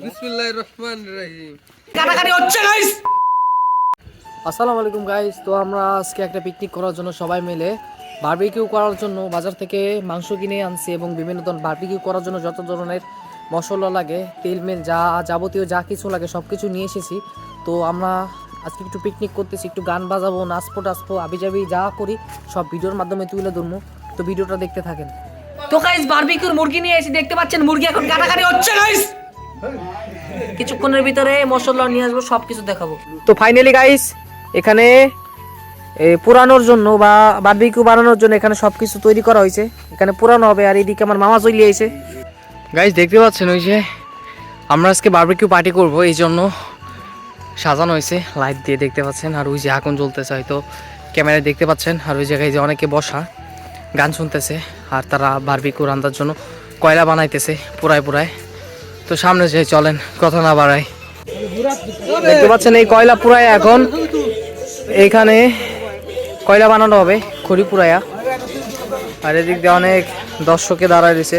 বিসমিল্লাহির রহমানির রহিম। কাটাকাটি হচ্ছে গাইস আসসালামু আলাইকুম গাইস তো আমরা আজকে একটা পিকনিক করার জন্য সবাই মিলে বারবিকিউ করার জন্য বাজার থেকে মাংস কিনে আনছি এবং বিভিন্ন ধরনের বারবিকিউ করার জন্য যত ধরনের মশলা লাগে তেল মেল যা যাবতীয় যা কিছু লাগে সব কিছু নিয়ে এসেছি। তো আমরা আজকে একটু পিকনিক করতেছি একটু গান বাজাবো নাচবো টাচবো আবি যাবি যা করি সব ভিডিওর মাধ্যমে তুলে ধরবো। তো ভিডিওটা দেখতে থাকেন। তো গাইস বারবিকিউর মুরগি নিয়ে এসে দেখতে পাচ্ছেন মুরগি এখন কাটাকাটি হচ্ছে গাইস কিছুক্ষণের ভিতরে মশলা নিয়ে আসব সব কিছু দেখাবো। তো ফাইনালি গাইস এখানে এ, পুরানোর জন্য বা বারবিকিউ বানানোর জন্য এখানে সব কিছু তৈরি করা হয়েছে। এখানে পুরানো হবে আর এদিকে আমার মামা চলে এসে গাইস দেখতে পাচ্ছেন ওই যে আমরা আজকে বারবিকিউ পার্টি করব এই জন্য সাজানো হয়েছে লাইট দিয়ে দেখতে পাচ্ছেন আর ওই যে আগুন জ্বলতেছে হয়তো ক্যামেরায় দেখতে পাচ্ছেন আর ওই জায়গায় যে অনেকে বসা গান শুনতেছে আর তারা বারবিকিউ রান্নার জন্য কয়লা বানাইতেছে পুরায় পুরায়। তো সামনে যে চলেন কথা না বাড়াই। দেখতে পাচ্ছেন এই কয়লা পুরায় এখন। এইখানে কয়লা বানানো হবে খড়ি পুরায়া আর এদিক দিয়ে অনেক দর্শকে দাঁড়ায় রয়েছে।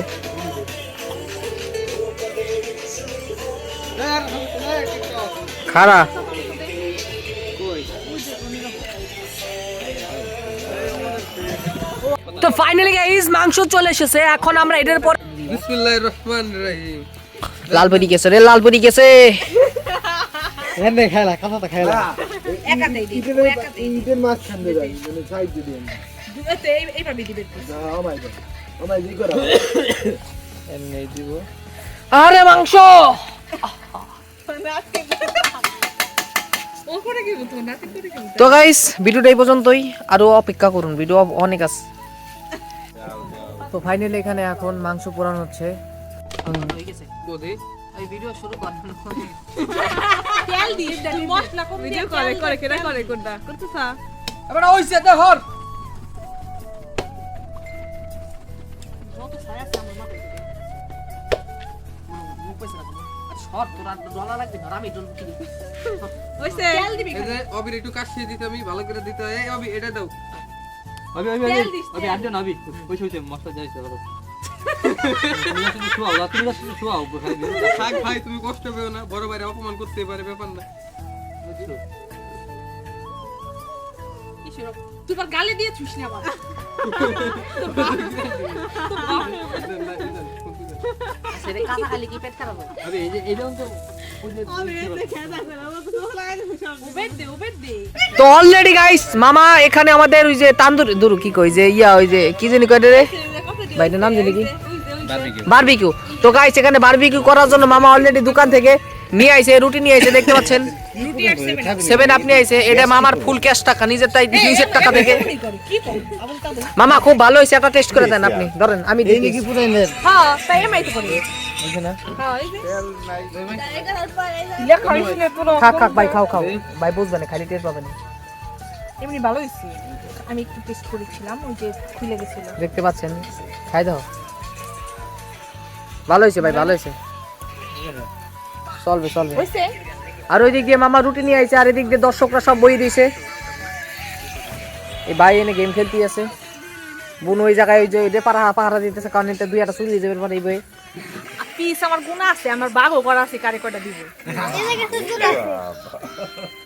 খারা তো ফাইনালি গাইস মাংস চলে এসেছে। এখন আমরা এটার পর বিসমিল্লাহির রহমানির রহিম। লালপুরি গেছে রে লালপুরি গেছে। এনে খেলা কথাটা খেলা একা দেই দিই ইটের ইটের মাছ খান্ডে যাই মানে সাইড এই জি করা। এমনি দিব। আরে মাংস! ও করে কি বলতো নাতি করে কি তো গাইস ভিডিওটা এই পর্যন্তই। আরও অপেক্ষা করুন ভিডিও অনেক আছে। তো ফাইনালি এখানে এখন মাংস পোড়ানো হচ্ছে। বদি এই ভিডিও শুরু কর তেল দিয়ে তুই মশলা কম ভিডিও করে করে কেডা করে কোনটা? করতেছা? এবার ওইছে দেখর হইছে। তেল দিবি তো অলরেডি গাইস মামা এখানে আমাদের ওই যে তান্দুর দুরু কি কই যে ইয়া ওই যে কি জানি কয় রে? ভাইটার নাম জানি কি? বারবিকিউ তো গাইস এখানে বারবিকিউ করার জন্য মামা অলরেডি দোকান থেকে নিয়ে আইছে রুটি নিয়ে আইছে দেখতে পাচ্ছেন? সেভেন আপনি আইছে। এটা মামার ফুল ক্যাশ টাকা নিজের তাই নিজের টাকা থেকে মামা খুব ভালো হয়েছে একটা টেস্ট করে দেন আপনি। ধরেন আমি দেখি কি পুরাইলেন হ্যাঁ তাই আমি তো করি। হ্যাঁ পুরো খাক খাক ভাই খাও খাও। ভাই বুঝবে না খালি টেস্ট পাবেন এমনি ভালো হইছে আমি একটু টেস্ট করেছিলাম ওই যে খুলে গেছিল। দেখতে পাচ্ছেন। খাই দাও। ভালো হয়েছে ভাই ভালো হয়েছে। চলবে চলবে। হইছে আর ওই দিক দিয়ে মামা রুটি নিয়ে আইছে আর এদিক দিয়ে দর্শকরা সব বই দিয়েছে এই ভাই এনে গেম খেলতে আছে। বোন ওই জায়গায় ওই যে ওই যে পাহারা পাহারা দিতেছে কারণ এটা দুই একটা চুরি যাবে মানে এই বই পিস আমার গুণা আছে আমার বাগও করা আছে কারে কয়টা দিব?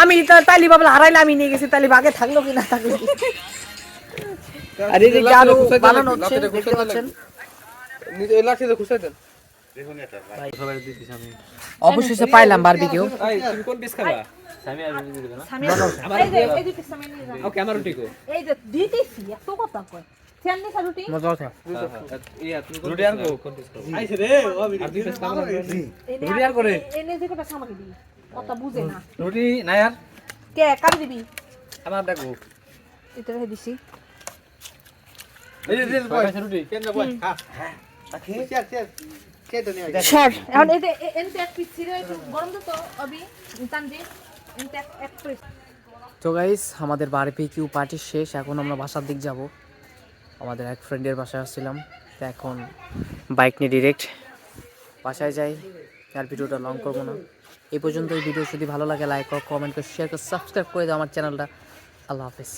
আমি তালি বাবলা হারাইলে আমি নিয়ে গেছি তালি বাগে থাকল কি না থাকল কি? অবশেষে পাইলাম বারবিকিউ তুমি আমার ফ্যান দিছা রুটি মজা আছে রুটি আর কো আইছে রে ও রুটি আর করে। এনে যে দি বুঝে না। রুটি আর কে কার দিবি? আমার দেখো। এটা রে দিছি এই রে রুটি কেন তো গাইস আমাদের বারবিকিউ পার্টি শেষ এখন আমরা বাসার দিক যাব। আমাদের এক ফ্রেন্ডের বাসায় আসছিলাম। তো এখন বাইক নিয়ে ডিরেক্ট বাসায় যাই। আর ভিডিওটা লং করব না। এই পর্যন্ত এই ভিডিও যদি ভালো লাগে লাইক কমেন্ট করে শেয়ার করে সাবস্ক্রাইব করে দাও আমার চ্যানেলটা আল্লাহ হাফিজ।